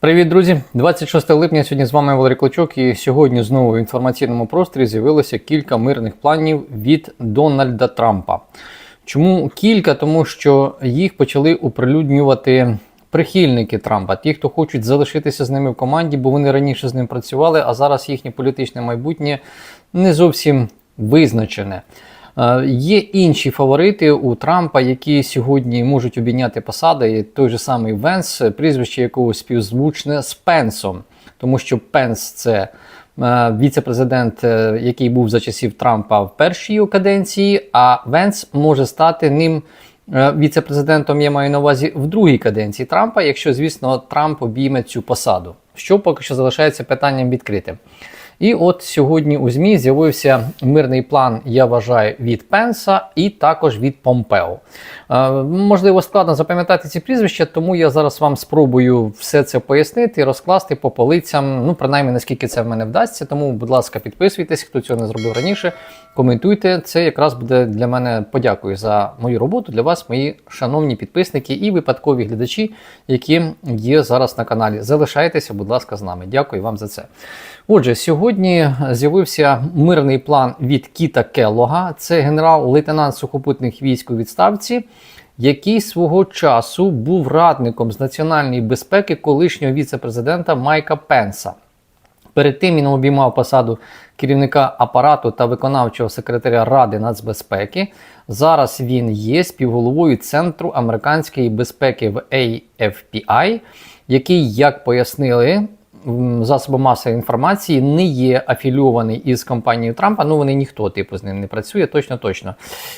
Привіт, друзі! 26 липня сьогодні з вами Валерій Клочок, і сьогодні знову в інформаційному просторі з'явилося кілька мирних планів від Дональда Трампа. Чому кілька? Тому що їх почали оприлюднювати прихильники Трампа, ті, хто хочуть залишитися з ними в команді, бо вони раніше з ним працювали, а зараз їхнє політичне майбутнє не зовсім визначене. Е, Є інші фаворити у Трампа, які сьогодні можуть обійняти посади. Той же самий Венс, прізвище якого співзвучне з Пенсом, тому що Пенс це е, віце-президент, е, який був за часів Трампа в першій його каденції, а Венс може стати ним. Віце-президентом я маю на увазі в другій каденції Трампа, якщо, звісно, Трамп обійме цю посаду, що поки що залишається питанням відкритим. І от сьогодні у ЗМІ з'явився мирний план, я вважаю, від Пенса і також від Помпео. Е, можливо, складно запам'ятати ці прізвища, тому я зараз вам спробую все це пояснити, розкласти по полицям. Ну, принаймні, наскільки це в мене вдасться. Тому, будь ласка, підписуйтесь, хто цього не зробив раніше. Коментуйте. Це якраз буде для мене подякою за мою роботу. Для вас, мої шановні підписники і випадкові глядачі, які є зараз на каналі. Залишайтеся, будь ласка, з нами. Дякую вам за це. Отже, сьогодні з'явився мирний план від Кіта Келлога. Це генерал-лейтенант сухопутних військ у відставці, який свого часу був радником з національної безпеки колишнього віце-президента Майка Пенса. Перед тим він обіймав посаду керівника апарату та виконавчого секретаря Ради нацбезпеки. Зараз він є співголовою Центру американської безпеки в AFPI, який, як пояснили засоби масової інформації, не є афілійований із компанією Трампа. Ну вони ніхто типу з ним не працює, точно точно.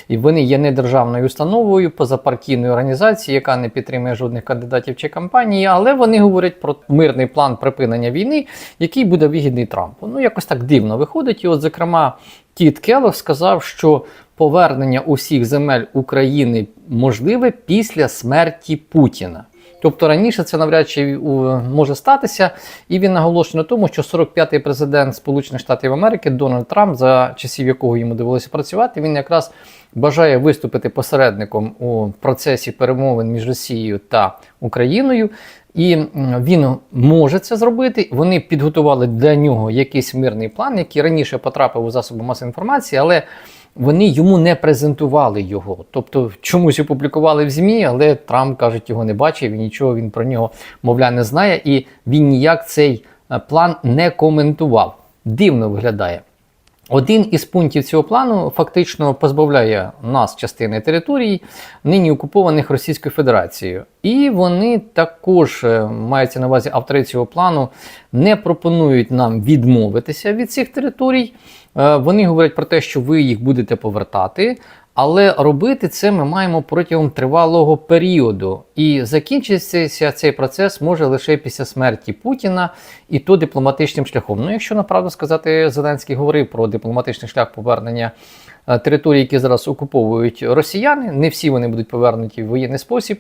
І вони є недержавною установою позапартійною організацією, яка не підтримує жодних кандидатів чи кампанії, але вони говорять про мирний план припинення війни, який буде вигідний Трампу. Ну якось так дивно виходить. І, от, зокрема, Кіт Келлог сказав, що повернення усіх земель України можливе після смерті Путіна. Тобто раніше це навряд чи може статися, і він наголошує на тому, що 45-й президент Сполучених Штатів Америки Дональд Трамп, за часів якого йому довелося працювати, він якраз бажає виступити посередником у процесі перемовин між Росією та Україною. І він може це зробити. Вони підготували для нього якийсь мирний план, який раніше потрапив у засоби масової інформації, але вони йому не презентували його. Тобто чомусь опублікували в ЗМІ, але Трамп кажуть, його не бачив і нічого він про нього, мовляв, не знає, і він ніяк цей е, план не коментував. Дивно виглядає. Один із пунктів цього плану фактично позбавляє нас частини територій, нині окупованих Російською Федерацією. І вони також е, мається на увазі автори цього плану, не пропонують нам відмовитися від цих територій. Е, Вони говорять про те, що ви їх будете повертати. Але робити це ми маємо протягом тривалого періоду, і закінчитися цей процес може лише після смерті Путіна, і то дипломатичним шляхом. Ну, якщо направду сказати, Зеленський говорив про дипломатичний шлях повернення е, територій, які зараз окуповують росіяни. Не всі вони будуть повернуті в воєнний спосіб.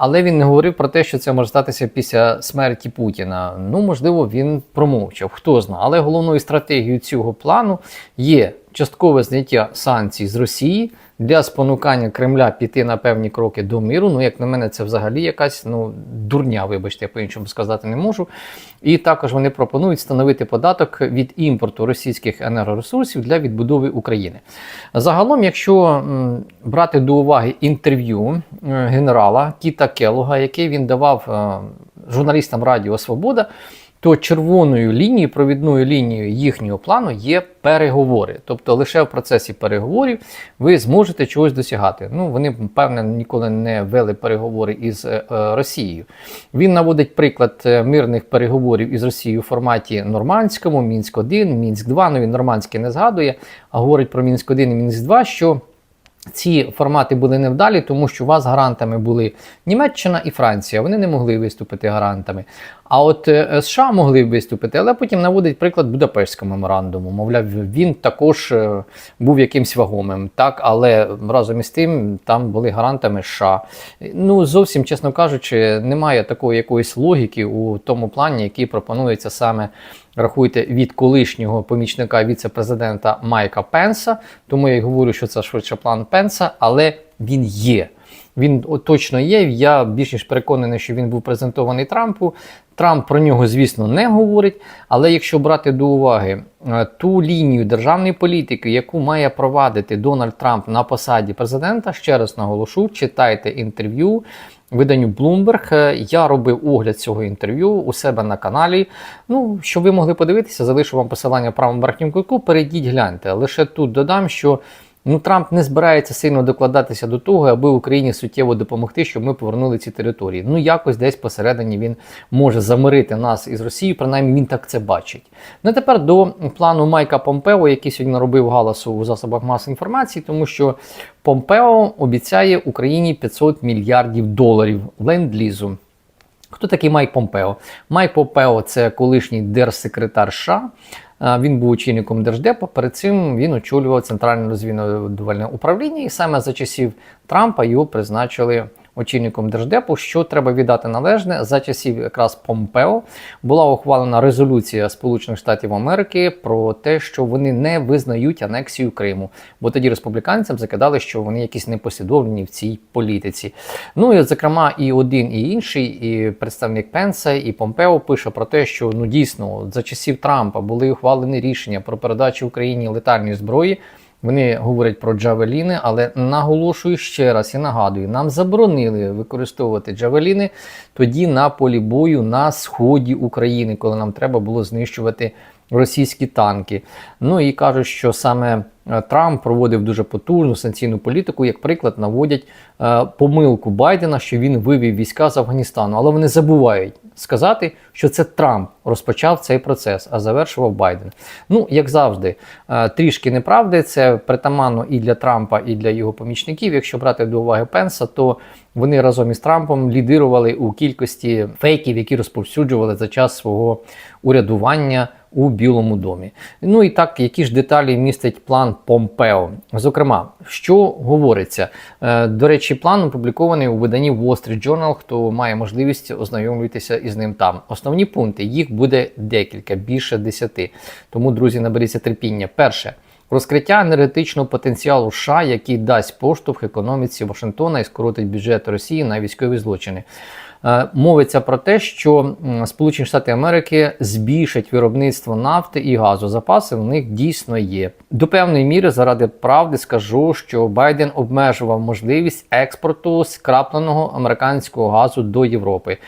Але він не говорив про те, що це може статися після смерті Путіна. Ну, можливо, він промовчав, хто знає. Але головною стратегією цього плану є часткове зняття санкцій з Росії для спонукання Кремля піти на певні кроки до миру. Ну, як на мене, це взагалі якась ну, дурня, вибачте, я по-іншому сказати не можу. І також вони пропонують встановити податок від імпорту російських енергоресурсів для відбудови України. Загалом, якщо брати до уваги інтерв'ю е, генерала Кіта Келлога, яке він давав е, журналістам Радіо Свобода, то червоною лінією, провідною лінією їхнього плану є переговори. Тобто лише в процесі переговорів ви зможете чогось досягати. Ну, вони, певне, ніколи не вели переговори із е, Росією. Він наводить приклад е, мирних переговорів із Росією у форматі нормандському, Мінськ 1, Мінськ 2. Ну він нормандський не згадує, а говорить про Мінськ 1 і Мінськ 2, що ці формати були невдалі, тому що у вас гарантами були Німеччина і Франція. Вони не могли виступити гарантами. А от е, США могли виступити, але потім наводить приклад Будапештського меморандуму. Мовляв, він також е, був якимсь вагомим, так, але разом із тим там були гарантами США. Ну зовсім чесно кажучи, немає такої якоїсь логіки у тому плані, який пропонується саме. Рахуйте від колишнього помічника віце-президента Майка Пенса. Тому я й говорю, що це швидше план Пенса, але він є. Він точно є. Я більш ніж переконаний, що він був презентований Трампу. Трамп про нього, звісно, не говорить. Але якщо брати до уваги е, ту лінію державної політики, яку має провадити Дональд Трамп на посаді президента, ще раз наголошу, читайте інтерв'ю. Виданню Bloomberg. Е, Я робив огляд цього інтерв'ю у себе на каналі. Ну, щоб ви могли подивитися, залишу вам посилання в правому верхньому кутку. Перейдіть, гляньте. Лише тут додам, що ну, Трамп не збирається сильно докладатися до того, аби Україні суттєво допомогти, щоб ми повернули ці території. Ну, якось десь посередині він може замирити нас із Росією, принаймні він так це бачить. Ну, тепер до плану Майка Помпео, який сьогодні наробив галасу у засобах масової інформації, тому що Помпео обіцяє Україні 500 мільярдів доларів ленд-лізу. Хто такий Майк Помпео? Майк Помпео це колишній держсекретар США. Е, Він був очільником держдепу. Перед цим він очолював центральне розвідувальне управління, і саме за часів Трампа його призначили очільником держдепу. Що треба віддати належне за часів якраз Помпео була ухвалена резолюція Сполучених Штатів Америки про те, що вони не визнають анексію Криму, бо тоді республіканцям закидали, що вони якісь непослідовні в цій політиці. Ну і зокрема, і один, і інший, і представник Пенса, і Помпео пише про те, що ну дійсно за часів Трампа були ухвалені рішення про передачу Україні летальної зброї. Вони говорять про джавеліни, але наголошую ще раз і нагадую, нам заборонили використовувати джавеліни тоді на полі бою на сході України, коли нам треба було знищувати російські танки. Ну і кажуть, що саме е, Трамп проводив дуже потужну санкційну політику. Як приклад, наводять е, помилку Байдена, що він вивів війська з Афганістану, але вони забувають сказати, що це Трамп розпочав цей процес, а завершував Байден. Ну, як завжди, е, трішки неправди. Це притаманно і для Трампа, і для його помічників. Якщо брати до уваги Пенса, то вони разом із Трампом лідирували у кількості фейків, які розповсюджували за час свого урядування у Білому домі. Ну і так, які ж деталі містить план Помпео? Зокрема, що говориться? Е, До речі, план опублікований у виданні Wall Street Journal, хто має можливість ознайомитися із ним там. Основні пункти їх буде декілька, більше десяти. Тому, друзі, наберіться терпіння. Перше. Розкриття енергетичного потенціалу США, який дасть поштовх економіці Вашингтона і скоротить бюджет Росії на військові злочини. Е, Мовиться про те, що Сполучені Штати Америки збільшать виробництво нафти і газу. Запаси в них дійсно є. До певної міри, заради правди, скажу, що Байден обмежував можливість експорту скрапленого американського газу до Європи.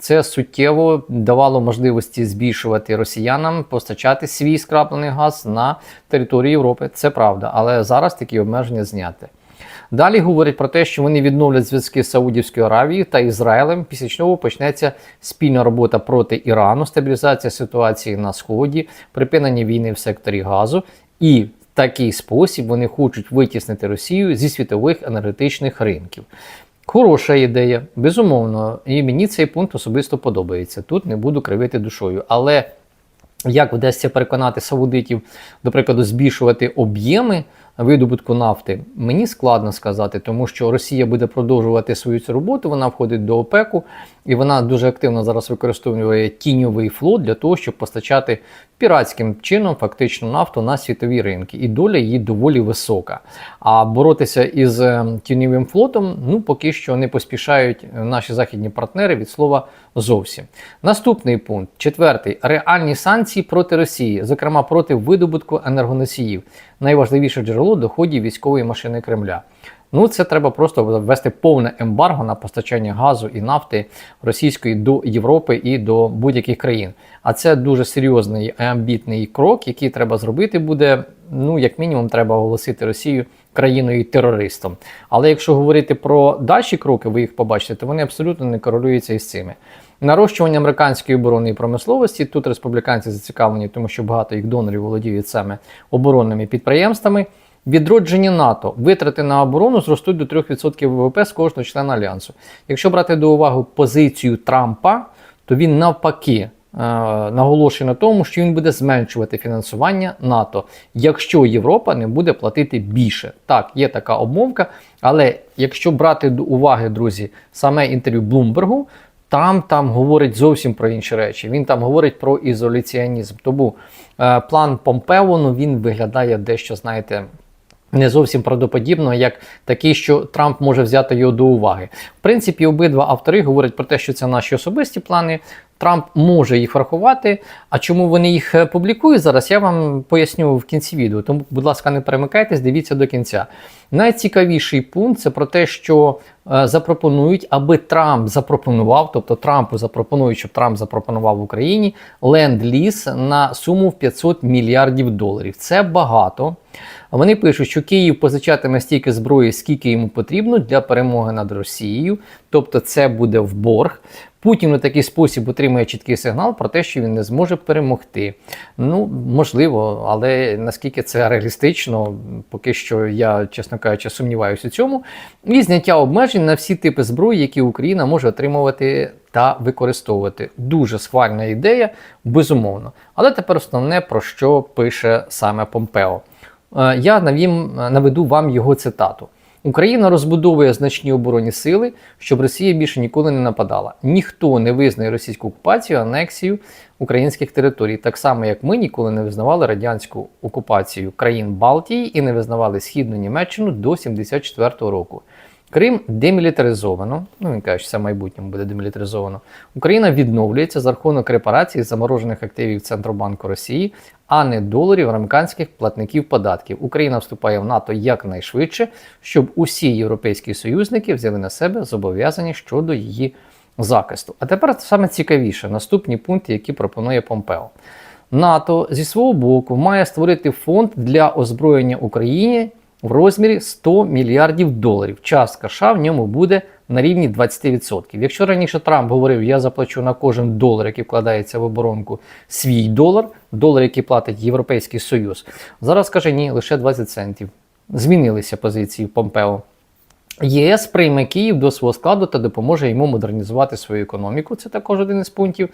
Це суттєво давало можливості збільшувати росіянам постачати свій скраплений газ на територію Європи. Це правда, але зараз такі обмеження зняті. Далі говорять про те, що вони відновлять зв'язки з Саудівською Аравією та Ізраїлем. Після чого почнеться спільна робота проти Ірану, стабілізація ситуації на сході, припинення війни в секторі газу. І в такий спосіб вони хочуть витіснити Росію зі світових енергетичних ринків. Хороша ідея, безумовно, і мені цей пункт особисто подобається. Тут не буду кривити душою. Але як вдасться переконати саудитів, до прикладу, збільшувати об'єми видобутку нафти, мені складно сказати, тому що Росія буде продовжувати свою цю роботу. Вона входить до ОПЕКу, і вона дуже активно зараз використовує тіньовий флот для того, щоб постачати піратським чином фактично нафту на світові ринки. І доля її доволі висока. А боротися із е, тіньовим флотом ну поки що не поспішають наші західні партнери від слова зовсім. Наступний пункт, четвертий реальні санкції проти Росії, зокрема проти видобутку енергоносіїв, найважливіше джерело доходів військової машини Кремля. Ну, це треба просто ввести повне ембарго на постачання газу і нафти російської до Європи і до будь-яких країн. А це дуже серйозний амбітний крок, який треба зробити буде. Ну, як мінімум, треба оголосити Росію країною терористом. Але якщо говорити про дальші кроки, ви їх побачите, то вони абсолютно не корелюються із цими. Нарощування американської оборонної промисловості тут республіканці зацікавлені, тому що багато їх донорів володіють саме оборонними підприємствами. Відродження НАТО витрати на оборону зростуть до 3% ВВП з кожного члена альянсу. Якщо брати до уваги позицію Трампа, то він навпаки е, наголошує на тому, що він буде зменшувати фінансування НАТО, якщо Європа не буде платити більше. Так, є така обмовка, але якщо брати до уваги, друзі, саме інтерв'ю Блумбергу, там там говорить зовсім про інші речі. Він там говорить про ізоляціонізм. Тому е, план Помпео ну, він виглядає дещо, знаєте, не зовсім правдоподібно, як такий, що Трамп може взяти його до уваги. В принципі, обидва автори говорять про те, що це наші особисті плани. Трамп може їх врахувати. А чому вони їх е, публікують зараз? Я вам поясню в кінці відео. Тому, будь ласка, не перемикайтесь, дивіться до кінця. Найцікавіший пункт це про те, що е, запропонують, аби Трамп запропонував, тобто Трампу запропонують, щоб Трамп запропонував Україні ленд-ліз на суму в 500 мільярдів доларів. Це багато. Вони пишуть, що Київ позичатиме стільки зброї, скільки йому потрібно для перемоги над Росією, тобто це буде в борг. Путін у такий спосіб отримує чіткий сигнал про те, що він не зможе перемогти. Ну, можливо, але наскільки це реалістично, поки що я, чесно кажучи, сумніваюся у цьому. І зняття обмежень на всі типи зброї, які Україна може отримувати та використовувати. Дуже схвальна ідея, безумовно. Але тепер основне, про що пише саме Помпео. Е, Я навім, наведу вам його цитату. Україна розбудовує значні оборонні сили, щоб Росія більше ніколи не нападала. Ніхто не визнає російську окупацію, анексію українських територій, так само як ми ніколи не визнавали радянську окупацію країн Балтії і не визнавали Східну Німеччину до 74-го року. Крим демілітаризовано. Ну він каже, що це в майбутньому буде демілітаризовано. Україна відновлюється за рахунок репарації заморожених активів Центробанку Росії, а не доларів американських платників податків. Україна вступає в НАТО якнайшвидше, щоб усі європейські союзники взяли на себе зобов'язання щодо її захисту. А тепер саме цікавіше наступні пункти, які пропонує Помпео. НАТО зі свого боку має створити фонд для озброєння Україні в розмірі 100 мільярдів доларів. Частка США в ньому буде на рівні 20%. Якщо раніше Трамп говорив, я заплачу на кожен долар, який вкладається в оборонку, свій долар, долар, який платить Європейський Союз, зараз каже ні, лише 20 центів. Змінилися позиції Помпео. ЄС прийме Київ до свого складу та допоможе йому модернізувати свою економіку. Це також один із пунктів.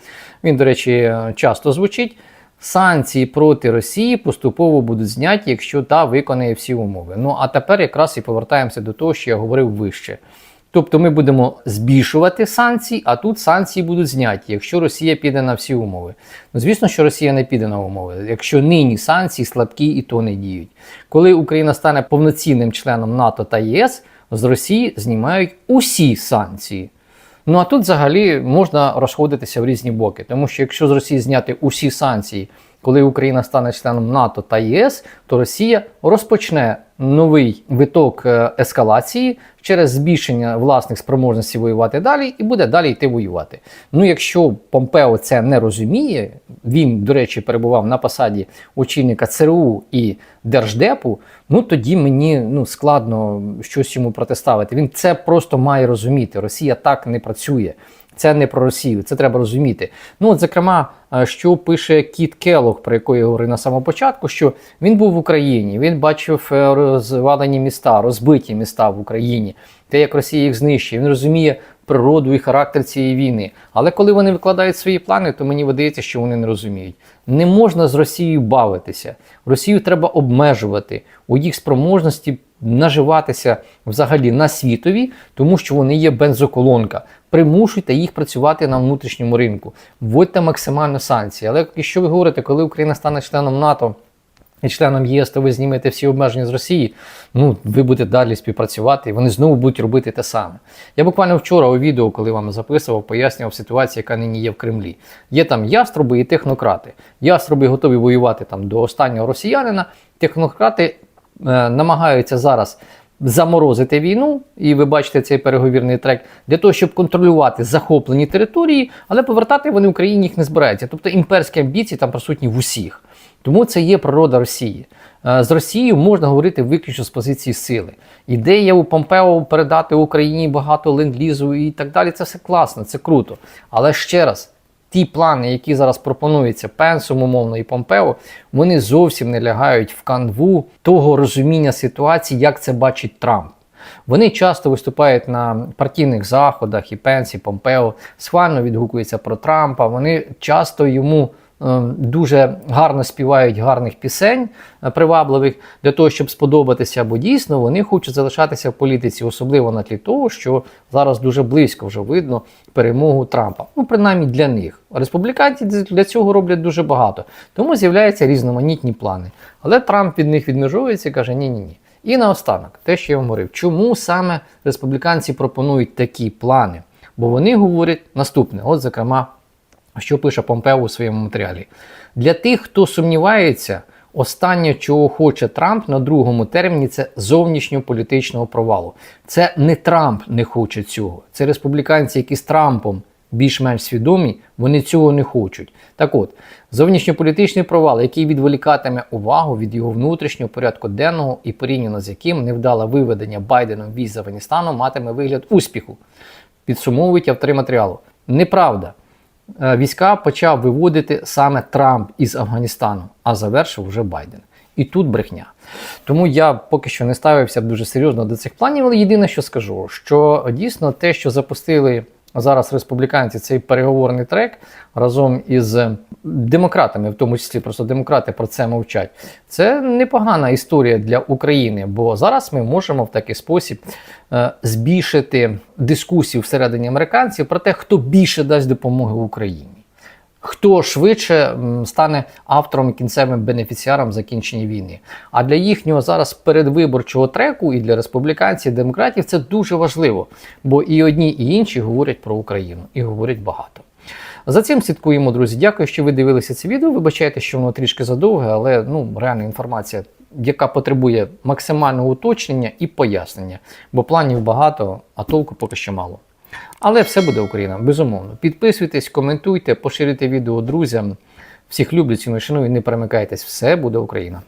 Він, до речі, часто звучить. Санкції проти Росії поступово будуть зняті, якщо та виконає всі умови. Ну а тепер якраз і повертаємося до того, що я говорив вище. Тобто ми будемо збільшувати санкції, а тут санкції будуть зняті, якщо Росія піде на всі умови. Ну, звісно, що Росія не піде на умови, якщо нині санкції слабкі і то не діють. Коли Україна стане повноцінним членом НАТО та ЄС, з Росії знімають усі санкції. Ну а тут взагалі можна розходитися в різні боки, тому що якщо з Росії зняти усі санкції, коли Україна стане членом НАТО та ЄС, то Росія розпочне новий виток е, ескалації через збільшення власних спроможностей воювати далі і буде далі йти воювати. Ну, якщо Помпео це не розуміє, він, до речі, перебував на посаді очільника ЦРУ і Держдепу, ну тоді мені ну, складно щось йому протиставити. Він це просто має розуміти. Росія так не працює. Це не про Росію, це треба розуміти. Ну, от, зокрема, е, що пише Кіт Келлог, про який я говорив на самому початку, що він був в Україні, він бачив е, розвалені міста, розбиті міста в Україні, те, як Росія їх знищує. Він розуміє природу і характер цієї війни. Але коли вони викладають свої плани, то мені видається, що вони не розуміють. Не можна з Росією бавитися. Росію треба обмежувати у їх спроможності наживатися взагалі на світові, тому що вони є бензоколонка. Примушуйте їх працювати на внутрішньому ринку, вводьте максимально санкції. Але якщо ви говорите, коли Україна стане членом НАТО і членом ЄС, то ви знімете всі обмеження з Росії, ну ви будете далі співпрацювати, і вони знову будуть робити те саме. Я буквально вчора у відео, коли вам записував, пояснював ситуацію, яка нині є в Кремлі. Є там яструби і технократи. Яструби готові воювати там до останнього росіянина. Технократи намагаються зараз заморозити війну, і ви бачите цей переговірний трек, для того, щоб контролювати захоплені території, але повертати вони Україні їх не збираються. Тобто імперські амбіції там присутні в усіх. Тому це є природа Росії. Е, З Росією можна говорити виключно з позиції сили. Ідея у Помпео передати Україні багато ленд-лізу і так далі. Це все класно, це круто. Але ще раз. Ті плани, які зараз пропонуються Пенсом, умовно і Помпео, вони зовсім не лягають в канву того розуміння ситуації, як це бачить Трамп. Вони часто виступають на партійних заходах, і Пенсі, Помпео схвально відгукуються про Трампа. Вони часто йому дуже гарно співають гарних пісень е, привабливих для того, щоб сподобатися, бо дійсно вони хочуть залишатися в політиці, особливо на тлі того, що зараз дуже близько вже видно перемогу Трампа. Ну, принаймні для них. Республіканці для цього роблять дуже багато. Тому з'являються різноманітні плани. Але Трамп від них відмежовується і каже: ні-ні ні. І наостанок, те, що я вам говорив, чому саме республіканці пропонують такі плани? Бо вони говорять наступне: от, зокрема, що пише Помпео у своєму матеріалі. Для тих, хто сумнівається, останнє, чого хоче Трамп на другому терміні, це зовнішньополітичного провалу. Це не Трамп не хоче цього. Це республіканці, які з Трампом більш-менш свідомі, вони цього не хочуть. Так от, зовнішньополітичний провал, який відволікатиме увагу від його внутрішнього порядку денного і порівняно з яким невдале виведення Байденом віз з Афганістану матиме вигляд успіху. Підсумовують автори матеріалу. Неправда. Е, Війська почав виводити саме Трамп із Афганістану, а завершив вже Байден. І тут брехня. Тому я поки що не ставився дуже серйозно до цих планів, але єдине, що скажу, що дійсно те, що запустили зараз республіканці цей переговорний трек разом із демократами, в тому числі просто демократи про це мовчать. Це непогана історія для України, бо зараз ми можемо в такий спосіб е, збільшити дискусію всередині американців про те, хто більше дасть допомоги Україні. Хто швидше стане автором кінцевим бенефіціаром закінчення війни? А для їхнього зараз передвиборчого треку і для республіканців, і демократів це дуже важливо, бо і одні, і інші говорять про Україну і говорять багато. За цим слідкуємо, друзі. Дякую, що ви дивилися це відео. Вибачайте, що воно трішки задовге, але ну реальна інформація, яка потребує максимального уточнення і пояснення, бо планів багато, а толку поки що мало. Але все буде Україна, безумовно. Підписуйтесь, коментуйте, поширюйте відео друзям. Всіх люблю, ціную, шаную, не перемикайтесь. Все буде Україна.